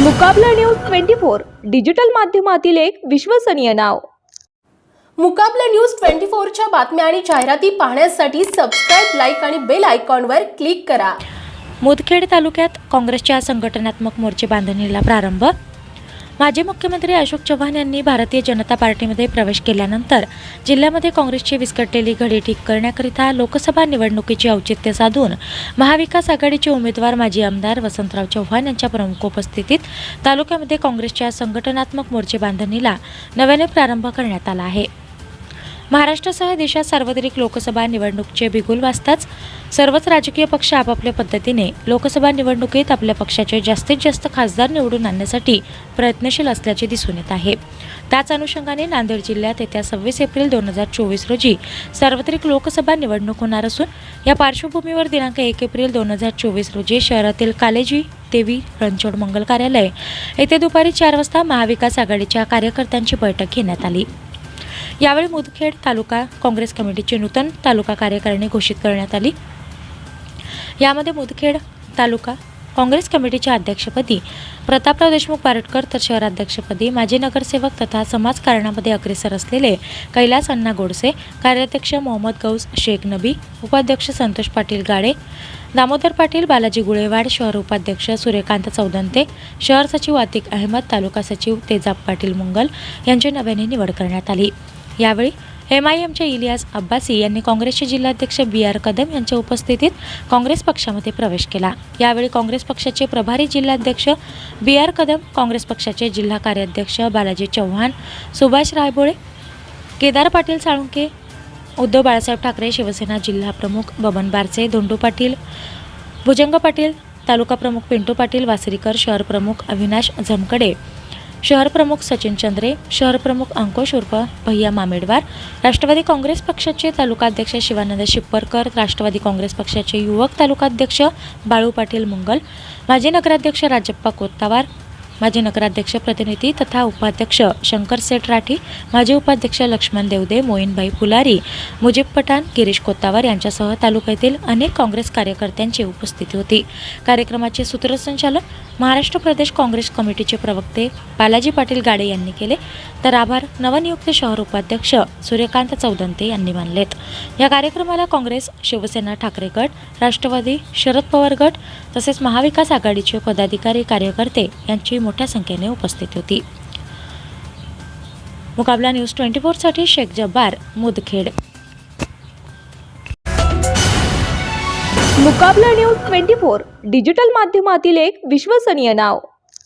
Mukabla news twenty four digital माध्यमातील एक विश्वसनीय नाव. मुकाबला न्यूज ट्वेंटी फोरच्या बातम्या आणि जाहिराती पाहण्यासाठी सबस्क्राईब लाईक आणि बेल आयकॉनवर क्लिक करा. मुदखेड तालुक्यात काँग्रेसच्या संघटनात्मक मोर्चे बांधणीला प्रारंभ माजी मुख्यमंत्री अशोक चव्हाण यांनी भारतीय जनता पार्टीमध्ये प्रवेश केल्यानंतर जिल्ह्यामध्ये काँग्रेसची विस्कटलेली घडी ठीक करण्याकरिता लोकसभा निवडणुकीचे औचित्य साधून महाविकास आघाडीचे उमेदवार माजी आमदार वसंतराव चव्हाण यांच्या प्रमुख उपस्थितीत तालुक्यामध्ये काँग्रेसच्या संघटनात्मक मोर्चे बांधणीला नव्याने प्रारंभ करण्यात आला आहे. महाराष्ट्रासह देशात सार्वत्रिक लोकसभा निवडणुकीचे बिगुल वाजताच सर्वच राजकीय पक्ष आपापल्या पद्धतीने लोकसभा निवडणुकीत आपल्या पक्षाचे जास्तीत जास्त खासदार निवडून आणण्यासाठी प्रयत्नशील असल्याचे दिसून येत आहे. त्याच अनुषंगाने नांदेड जिल्ह्यात येत्या सव्वीस एप्रिल दोन हजार चोवीस रोजी सार्वत्रिक लोकसभा निवडणूक होणार असून या पार्श्वभूमीवर दिनांक एक एप्रिल दोन हजार चोवीस रोजी शहरातील कालेजी देवी रणछोड मंगल कार्यालय येथे दुपारी चार वाजता महाविकास आघाडीच्या कार्यकर्त्यांची बैठक घेण्यात आली. यावेळी मुदखेड तालुका काँग्रेस कमिटीची नूतन तालुका कार्यकारिणी घोषित करण्यात आली. यामध्ये मुदखेड तालुका काँग्रेस कमिटीच्या अध्यक्षपदी प्रतापराव देशमुख पारटकर तर शहराध्यक्षपदी माजी नगरसेवक तथा समाजकारणामध्ये अग्रेसर असलेले कैलास अण्णा गोडसे कार्याध्यक्ष मोहम्मद गौस शेख नबी उपाध्यक्ष संतोष पाटील गाडे दामोदर पाटील बालाजी गुळेवाड शहर उपाध्यक्ष सूर्यकांत चौदंते शहर सचिव आतिक अहमद तालुका सचिव तेजाब पाटील मुंगल यांची नव्याने निवड करण्यात आली. यावेळी एम आय एमचे इलियास अब्बासी यांनी काँग्रेसचे जिल्हाध्यक्ष बी आर कदम यांच्या उपस्थितीत काँग्रेस पक्षामध्ये प्रवेश केला. यावेळी काँग्रेस पक्षाचे प्रभारी जिल्हाध्यक्ष बी आर कदम काँग्रेस पक्षाचे जिल्हा कार्याध्यक्ष बालाजी चव्हाण सुभाष रायबोळे केदार पाटील साळुंके उद्धव बाळासाहेब ठाकरे शिवसेना जिल्हा प्रमुख बबन बारसे धोंडू पाटील भुजंग पाटील तालुका प्रमुख पिंटू पाटील वासरीकर शहर प्रमुख अविनाश झमकडे शहर प्रमुख सचिन चंद्रे शहर प्रमुख अंकुश उर्फ भैया मामेडवार राष्ट्रवादी काँग्रेस पक्षाचे तालुकाध्यक्ष शिवानंद शिप्परकर राष्ट्रवादी काँग्रेस पक्षाचे युवक तालुकाध्यक्ष बाळू पाटील मुंगल माजी नगराध्यक्ष राजप्पा कोत्तावार माजी नगराध्यक्ष प्रतिनिधी तथा उपाध्यक्ष शंकर सेठ राठी माजी उपाध्यक्ष लक्ष्मण देवदे मोईनभाई फुलारी मुजीब पठाण गिरीश कोत्तावर यांच्यासह तालुक्यातील अनेक काँग्रेस कार्यकर्त्यांची उपस्थिती होती. कार्यक्रमाचे सूत्रसंचालन महाराष्ट्र प्रदेश काँग्रेस कमिटीचे प्रवक्ते बालाजी पाटील गाडे यांनी केले. तर आभार नवनियुक्त शहर उपाध्यक्ष सूर्यकांत चौदंते यांनी मानलेत. या कार्यक्रमाला काँग्रेस शिवसेना ठाकरे गट राष्ट्रवादी शरद पवार गट तसेच महाविकास आघाडीचे पदाधिकारी कार्यकर्ते यांची मोठ्या संख्येने उपस्थित होती. मुकाबला news twenty फोरसाठी Shaikh Jabbar Mudkhed. Mukabla news twenty four digital माध्यमातील एक विश्वसनीय नाव.